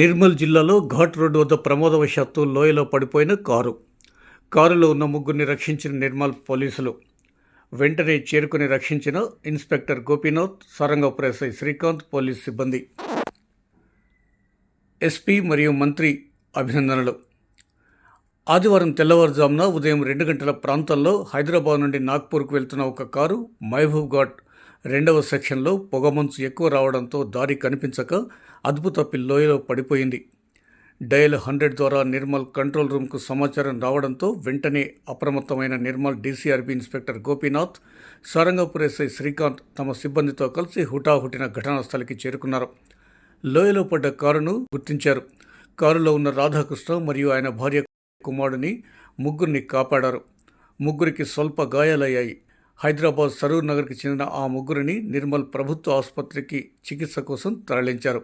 నిర్మల్ జిల్లాలో ఘాట్ రోడ్డు వద్ద ప్రమాదవశాత్తు లోయలో పడిపోయిన కారు. కారులో ఉన్న ముగ్గురిని రక్షించిన నిర్మల్ పోలీసులు. వెంటనే చేరుకుని రక్షించిన inspector Gopinath Sarangapur SI Srikanth police సిబ్బంది. ఎస్పీ మరియు మంత్రి అభినందనలు. ఆదివారం తెల్లవారుజామున ఉదయం రెండు గంటల ప్రాంతంలో హైదరాబాద్ నుండి నాగ్పూర్కు వెళ్తున్న ఒక కారు మహబూబ్ ఘాట్ రెండవ సెక్షన్లో పొగమంచు ఎక్కువ రావడంతో దారి కనిపించక అదుపు తప్పి లోయలో పడిపోయింది. డయల్ హండ్రెడ్ ద్వారా నిర్మల్ కంట్రోల్ రూమ్కు సమాచారం రావడంతో వెంటనే అప్రమత్తమైన Nirmal DCRB inspector Gopinath Sarangapur SI Srikanth తమ సిబ్బందితో కలిసి హుటాహుటిన ఘటనా స్థలికి చేరుకున్నారు. లోయలో పడ్డ కారును గుర్తించారు. కారులో ఉన్న రాధాకృష్ణ మరియు ఆయన భార్య కుమారుడిని ముగ్గురిని కాపాడారు. ముగ్గురికి స్వల్ప గాయాలయ్యాయి. హైదరాబాద్ సరూర్ నగర్కి చెందిన ఆ ముగ్గురిని నిర్మల్ ప్రభుత్వ ఆసుపత్రికి చికిత్స కోసం తరలించారు.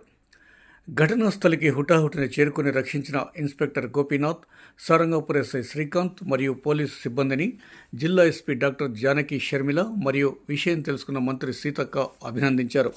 ఘటనా స్థలికి హుటాహుటిన చేరుకుని రక్షించిన ఇన్స్పెక్టర్ గోపీనాథ్ సారంగపూర్ ఎస్ఐ శ్రీకాంత్ మరియు పోలీసు సిబ్బందిని జిల్లా ఎస్పీ డాక్టర్ జానకి షర్మిల మరియు విషయం తెలుసుకున్న మంత్రి సీతక్క అభినందించారు.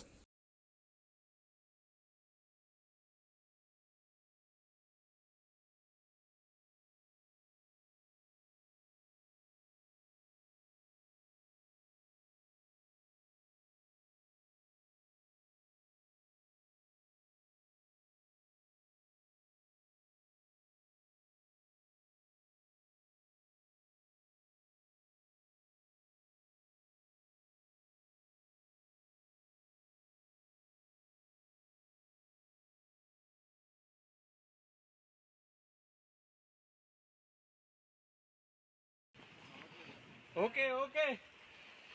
Okay okay.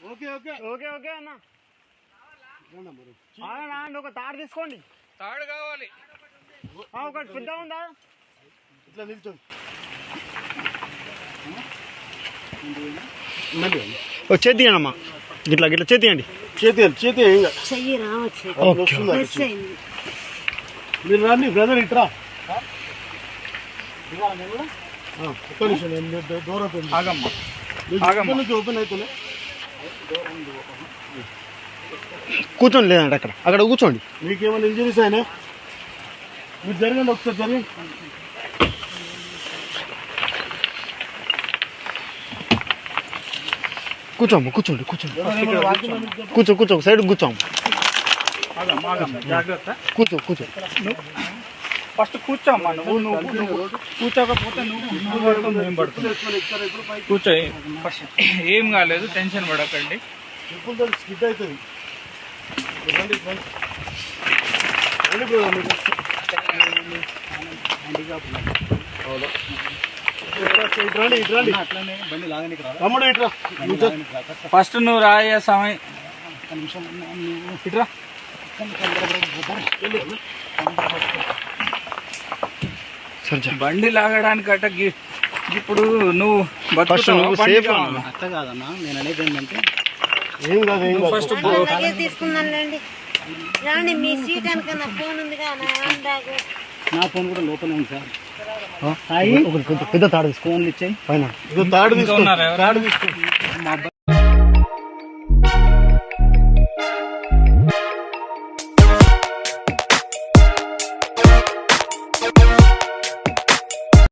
Okay okay. Okay okay అన్న. అండి ఒక తాడు తీసుకోండి. తాడు కావాలి. ఆ, ఒకటి పెద్ద ఉందా? ఇట్లా నిల్చోండి. మళ్ళీ చేతి తీయండి గిట్లా గిట్లా చేతి చేతి మీరు రండి బ్రదర్ ఇట్రా. ఆ, ఒక్క నిమిషం చేస్తాను. ఆగమ్మా. నుంచి ఓపెన్ అవుతుంది? కూర్చోండి లేదండి అక్కడ. అక్కడ కూర్చోండి. మీకేమైనా ఇంజరీస్ అయినా? మీరు జరగండి ఒకసారి జరగండి కూర్చోమ్మ కూర్చోండి కూర్చోండి. కూర్చో కూర్చో సైడ్ కూర్చోమ్మ. జాగ్రత్త. కూర్చో కూర్చో. ఫస్ట్ కూర్చోమ్మా నువ్వు నువ్వు నువ్వు కూర్చోకపోతే నువ్వు నువ్వు పడుతుంది మేము పడుతుంది కూర్చో ఫస్ట్ ఏం కాలేదు టెన్షన్ పడకండి. స్కిడ్ అవుతుంది. తమ్ముడు ఇట్రా. ఫస్ట్ నువ్వు రాయ సమయం. ఇట్రా. సరే బండి లాగడానికి అట్ట గి- ఇప్పుడు నువ్వు ఫస్ట్? నువ్వు సేఫ్ కావాలా? ఏం కాదు ఏం కాదు. ఫస్ట్ లగేజ్ తీసుకున్నాను రండి మీ సీట్ వెనక నా ఫోన్ ఉంది కదా నా హ్యాండ్ బ్యాగ్. ఒకటి పెద్ద- పెద్ద తాడు తీసుకో. పైన. ఇదో తాడు తీసుకో. ఉన్నారా ఎవరు? తాడు తీసుకో.